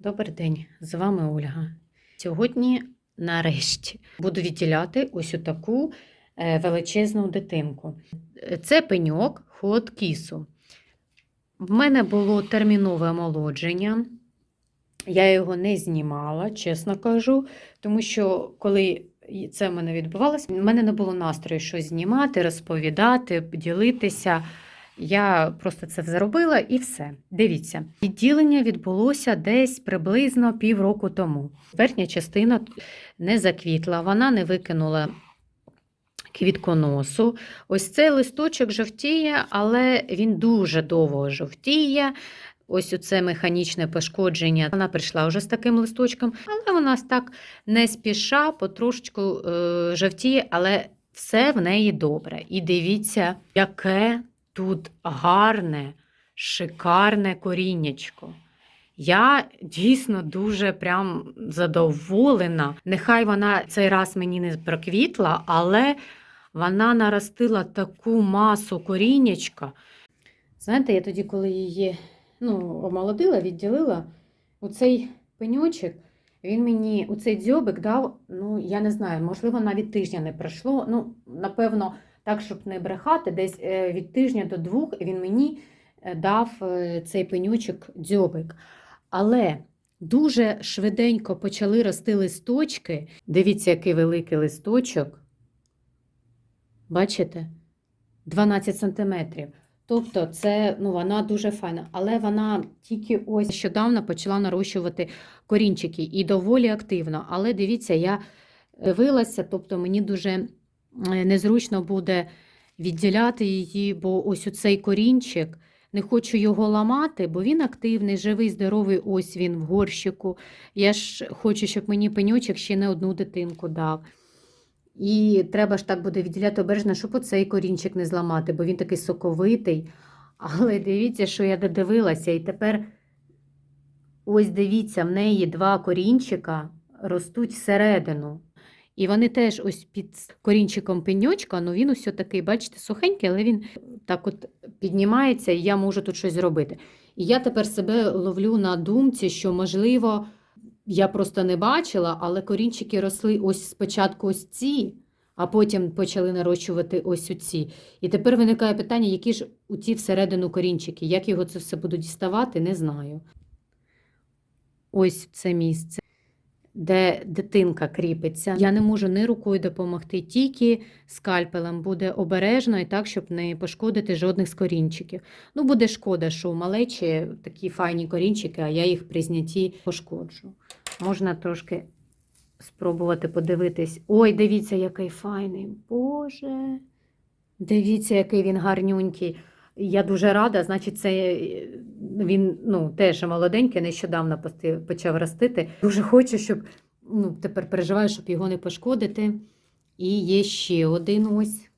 Добрий день, з вами Ольга. Сьогодні, нарешті, буду відділяти ось таку величезну дитинку. Це пеньок хоткісу. В мене було термінове омолодження. Я його не знімала, чесно кажу, тому що коли це в мене відбувалося, в мене не було настрою щось знімати, розповідати, ділитися. Я просто це зробила і все. Дивіться, відділення відбулося десь приблизно півроку тому. Верхня частина не заквітла, вона не викинула квітконосу. Ось цей листочок жовтіє, але він дуже довго жовтіє. Ось оце механічне пошкодження. Вона прийшла вже з таким листочком, але вона так не спіша, потрошечку е, жовтіє, але все в неї добре. І дивіться, яке тут гарне, шикарне коріннячко. Я дійсно дуже прям задоволена. Нехай вона цей раз мені не проквітла, але вона наростила таку масу коріннячка. Знаєте, я тоді, коли її ну, омолодила, відділила, оцей пеньочок, він мені у цей дзьобик дав, ну, я не знаю, можливо, навіть тижня не пройшло. Ну, напевно, так, щоб не брехати, десь е, від тижня до двох він мені е, дав е, цей пенючок дзьобик. Але дуже швиденько почали рости листочки. Дивіться, який великий листочок. Бачите? 12 сантиметрів. Тобто, це ну, вона дуже файна, але вона тільки ось нещодавно почала нарощувати корінчики і доволі активно. Але дивіться, я дивилася, тобто мені дуже незручно буде відділяти її, бо ось у цей корінчик, не хочу його ламати, бо він активний, живий, здоровий, ось він в горщику. Я ж хочу, щоб мені пеньочок ще не одну дитинку дав. І треба ж так буде відділяти обережно, щоб оцей корінчик не зламати, бо він такий соковитий. Але дивіться, що я додивилася. І тепер ось дивіться, в неї два корінчика ростуть всередину. І вони теж ось під корінчиком пеньочка, ну він ось такий, бачите, сухенький, але він так от піднімається, і я можу тут щось зробити. І я тепер себе ловлю на думці, що, можливо, я просто не бачила, але корінчики росли ось спочатку ось ці, а потім почали нарощувати ось оці. І тепер виникає питання, які ж у ці всередину корінчики. Як його це все буду діставати, не знаю. Ось це місце де дитинка кріпиться. Я не можу ні рукою допомогти, тільки скальпелем буде обережно і так, щоб не пошкодити жодних з корінчиків. Ну, буде шкода, що у малечі такі файні корінчики, а я їх при знятті пошкоджу. Можна трошки спробувати подивитись. Ой, дивіться, який файний. Боже. Дивіться, який він гарнюнький. Я дуже рада, значить, це він ну, теж молоденький, нещодавно почав ростити. Дуже хочу, щоб ну, тепер переживаю, щоб його не пошкодити. І є ще один ось.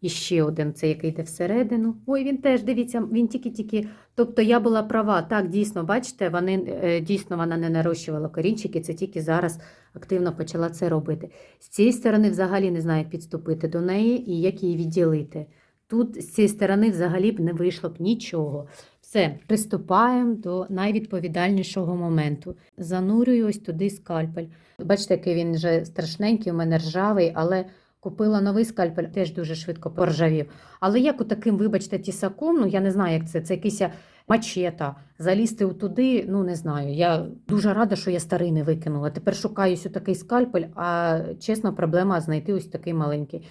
І ще один, це який йде всередину. Ой, він теж, дивіться, він тільки-тільки. Тобто я була права. Так, дійсно, бачите, вони, е, дійсно вона не нарощувала корінчики, це тільки зараз активно почала це робити. З цієї сторони взагалі не знаю, як підступити до неї і як її відділити. Тут з цієї сторони взагалі б не вийшло б нічого. Все, приступаємо до найвідповідальнішого моменту. Занурюю ось туди скальпель. Бачите, який він вже страшненький, у мене ржавий, але купила новий скальпель, теж дуже швидко поржавів. Але як у таким, вибачте, тісаком, ну я не знаю, як це, це якийсь мачета. Залізти туди, ну не знаю. Я дуже рада, що я старий не викинула. Тепер шукаю ось такий скальпель, а чесно, проблема знайти ось такий маленький.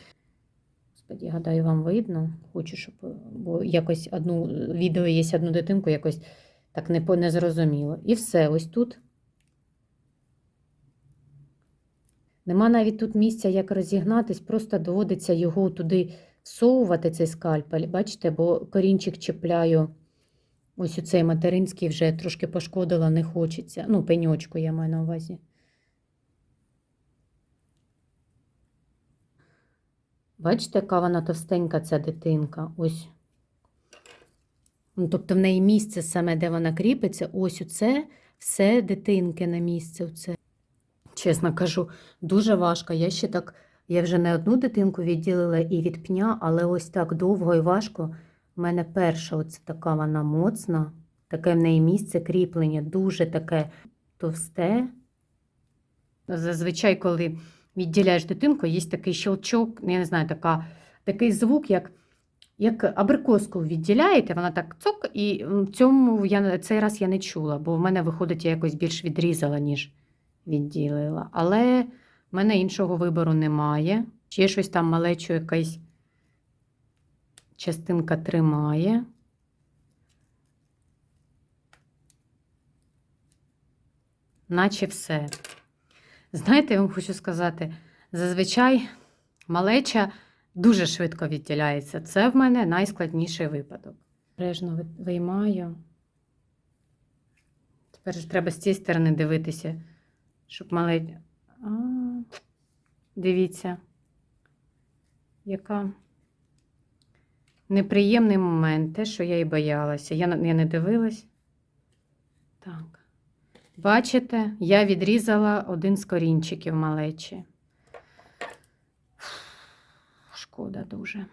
Господі, гадаю, вам видно. Хочу, щоб бо якось одну відео є одну дитинку, якось так не, не зрозуміло. І все, ось тут. Нема навіть тут місця, як розігнатись, просто доводиться його туди всовувати, цей скальпель. Бачите, бо корінчик чіпляю. Ось у цей материнський вже трошки пошкодила, не хочеться. Ну, пеньочку я маю на увазі. Бачите, яка вона товстенька, ця дитинка. Ось. Ну, Тобто в неї місце саме, де вона кріпиться, ось оце все дитинки на місце. Оце. Чесно кажу, дуже важко. Я ще так, я вже не одну дитинку відділила і від пня, але ось так довго і важко. У мене перша оце така вона моцна. таке в неї місце кріплення, дуже таке товсте. Зазвичай, коли відділяєш дитинку, є такий щелчок, я не знаю, така, такий звук, як, як абрикоску відділяєте, вона так цок, і в цьому я, цей раз я не чула, бо в мене виходить, я якось більш відрізала, ніж відділила. Але в мене іншого вибору немає. Ще щось там малечу якась частинка тримає. Наче все. Знаєте, я вам хочу сказати, зазвичай малеча дуже швидко відділяється. Це в мене найскладніший випадок. Бережно виймаю. Тепер ж треба з цієї сторони дивитися, щоб малеча. А, дивіться, яка неприємний момент, те, що я і боялася. Я, я не дивилась. Так. Бачите, я відрізала один з корінчиків малечі. Шкода дуже.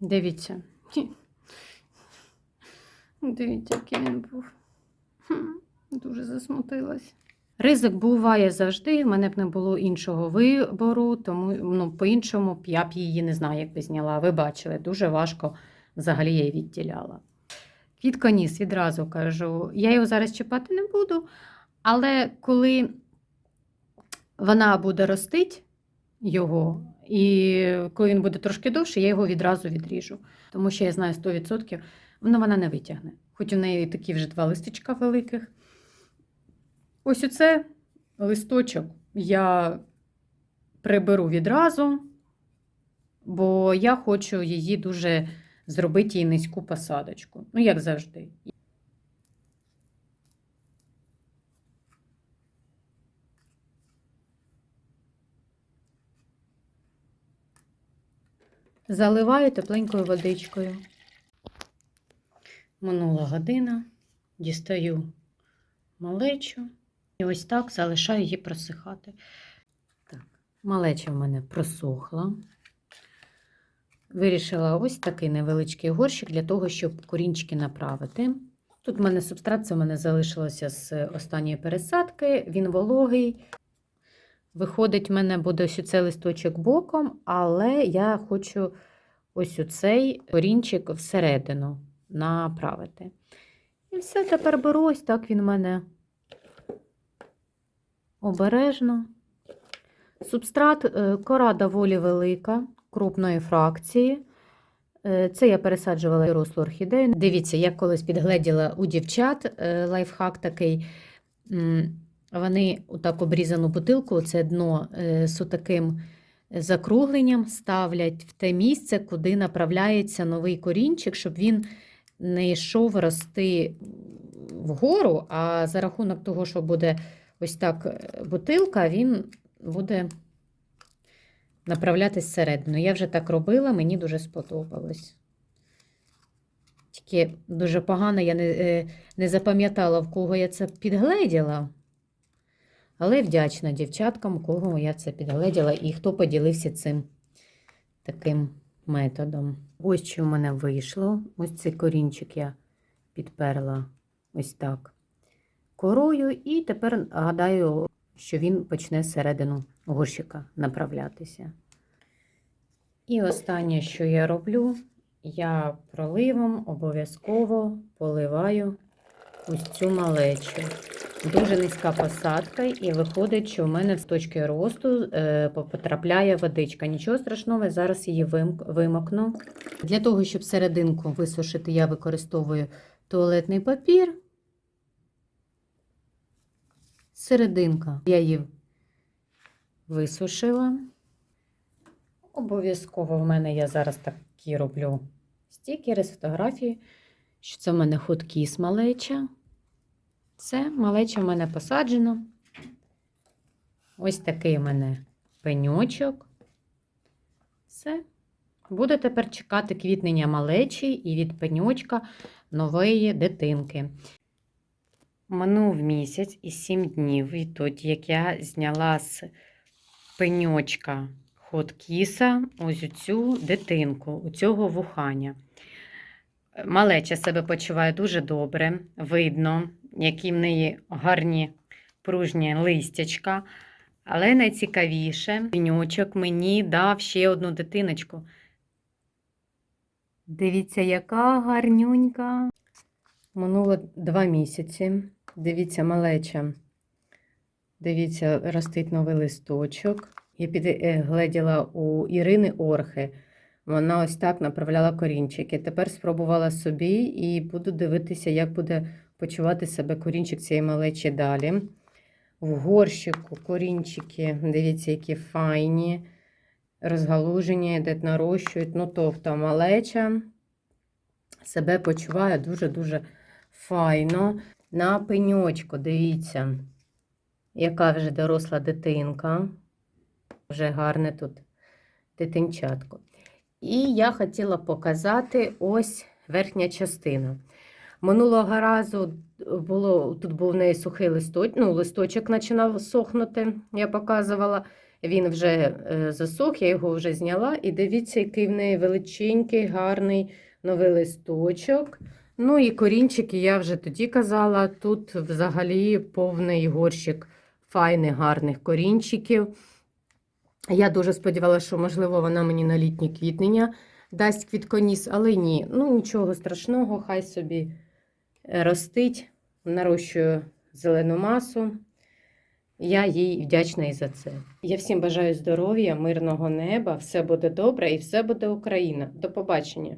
Дивіться. Дивіться, який він був. Дуже засмутилась. Ризик буває завжди. В мене б не було іншого вибору, тому ну, по-іншому я б її не знаю, як би зняла. Ви бачили, дуже важко взагалі я її відділяла. Квітконіс відразу кажу, я його зараз чіпати не буду, але коли вона буде ростить його, і коли він буде трошки довше, я його відразу відріжу. Тому що я знаю 100%, вона, вона не витягне. Хоч у неї такі вже два листочка великих. Ось оце листочок я приберу відразу, бо я хочу її дуже зробити їй низьку посадочку. Ну, як завжди. Заливаю тепленькою водичкою. Минула година, дістаю малечу і ось так залишаю її просихати. Так, малеча в мене просохла. Вирішила ось такий невеличкий горщик для того, щоб корінчики направити. Тут в мене субстрат, це в мене залишилося з останньої пересадки, він вологий. Виходить, в мене буде ось цей листочок боком, але я хочу ось цей корінчик всередину направити. І все, тепер беру ось так він в мене обережно. Субстрат, е, кора доволі велика, крупної фракції. Е, Це я пересаджувала рослу орхідею. Дивіться, я колись підгледіла у дівчат е, лайфхак такий. Вони отак обрізану бутилку, це дно е, з таким закругленням ставлять в те місце, куди направляється новий корінчик, щоб він не йшов рости вгору, а за рахунок того, що буде ось так бутилка, він буде направлятись всередину. Я вже так робила, мені дуже сподобалось. Тільки дуже погано, я не, е, не запам'ятала, в кого я це підгледіла. Але вдячна дівчаткам, кого я це підгледіла і хто поділився цим таким методом. Ось що в мене вийшло. Ось цей корінчик я підперла ось так корою, і тепер гадаю, що він почне зсередину горщика направлятися. І останнє, що я роблю, я проливом обов'язково поливаю ось цю малечу. Дуже низька посадка, і виходить, що в мене з точки росту е, потрапляє водичка. Нічого страшного, зараз її вимокну. Для того, щоб серединку висушити, я використовую туалетний папір. Серединка. Я її висушила. Обов'язково в мене я зараз такі роблю стікери з фотографії, що це в мене ходкіс малеча. Це малеча в мене посаджено. Ось такий в мене пеньочок. Все. Буду тепер чекати квітнення малечі і від пеньочка нової дитинки. Минув місяць і сім днів відтоді, як я зняла з пеньочка хоткіса ось цю дитинку, у цього вухання. Малеча себе почуває дуже добре, видно, які в неї гарні пружні листячка. Але найцікавіше, пеньочок мені дав ще одну дитиночку. Дивіться, яка гарнюнька. Минуло два місяці. Дивіться, малеча. Дивіться, ростить новий листочок. Я підгледіла у Ірини Орхи. Вона ось так направляла корінчики. Тепер спробувала собі і буду дивитися, як буде почувати себе корінчик цієї малечі далі. В горщику корінчики, дивіться, які файні, розгалужені, де нарощують. Ну, тобто малеча себе почуває дуже-дуже файно. На пеньочку, дивіться, яка вже доросла дитинка. Вже гарне тут дитинчатко. І я хотіла показати ось верхня частина. Минулого разу було, тут був в неї сухий листочок, ну, листочок починав сохнути, я показувала. Він вже е, засох, я його вже зняла. І дивіться, який в неї величенький, гарний новий листочок. Ну і корінчики, я вже тоді казала, тут взагалі повний горщик файних, гарних корінчиків. Я дуже сподівалася, що, можливо, вона мені на літнє квітнення дасть квітконіс, але ні. Ну, нічого страшного, хай собі е, ростить, нарощую зелену масу. Я їй вдячна і за це. Я всім бажаю здоров'я, мирного неба, все буде добре і все буде Україна. До побачення!